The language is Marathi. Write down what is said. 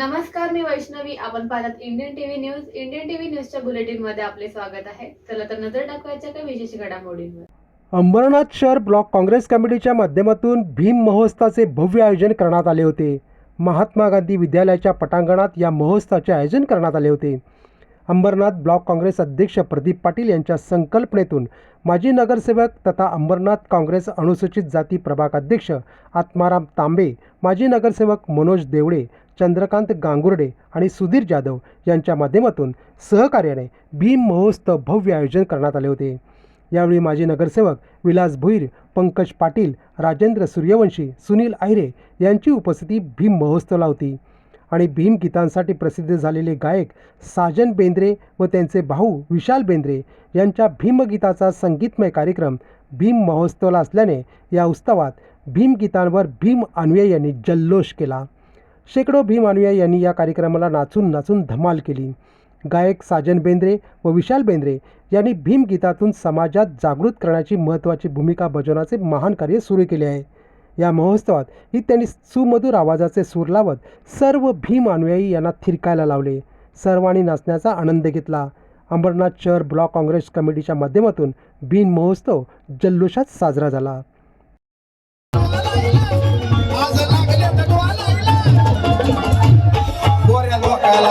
नमस्कार मी वैष्णवी. आपण पाहतात Indian TV news Indian TV न्यूजच्या बुलेटिनमध्ये आपले स्वागत आहे. चला तर नजर टाकवायच्या काही विशेष घडामोडींवर. अंबरनाथ शहर ब्लॉक काँग्रेस कमिटीच्या माध्यमातून भीम महोत्सवाचे भव्य आयोजन करण्यात आले होते. महात्मा गांधी विद्यालयाच्या पटांगणात या महोत्सवाचे आयोजन करण्यात आले होते. अंबरनाथ ब्लॉक काँग्रेस अध्यक्ष प्रदीप पाटील यांच्या संकल्पनेतून माजी नगरसेवक तथा अंबरनाथ काँग्रेस अनुसूचित जाती प्रभाग अध्यक्ष आत्माराम तांबे माजी नगरसेवक मनोज देवडे चंद्रकांत गांगुर्डे आणि सुधीर जाधव यांच्या माध्यमातून सहकार्याने भीम महोत्सव भव्य आयोजन करण्यात आले होते. यावेळी माजी नगरसेवक विलास भुईर पंकज पाटील राजेंद्र सूर्यवंशी सुनील आहिरे यांची उपस्थिती भीम महोत्सवाला होती. आणि भीम गीतांसाठी प्रसिद्ध झालेले गायक साजन बेंद्रे व त्यांचे भाऊ विशाल बेंद्रे यांच्या भीमगीताचा संगीतमय कार्यक्रम भीम महोत्सवला असल्याने या उत्सवात भीमगीतांवर भीम अन्वय यांनी जल्लोष केला. शेकडो भीम अनुयायी यांनी या कार्यक्रमाला नाचून नाचून धमाल केली. गायक साजन बेंद्रे व विशाल बेंद्रे यांनी भीमगीतातून समाजात जागृत करण्याची महत्त्वाची भूमिका बजावण्याचे महान कार्य सुरू केले आहे. या महोत्सवात ही त्यांनी सुमधुर आवाजाचे सूर लावत सर्व भीम अनुयायी यांना थिरकायला लावले. सर्वांनी नाचण्याचा आनंद घेतला. अंबरनाथ शहर ब्लॉक काँग्रेस कमिटीच्या माध्यमातून भीम महोत्सव जल्लोषात साजरा झाला.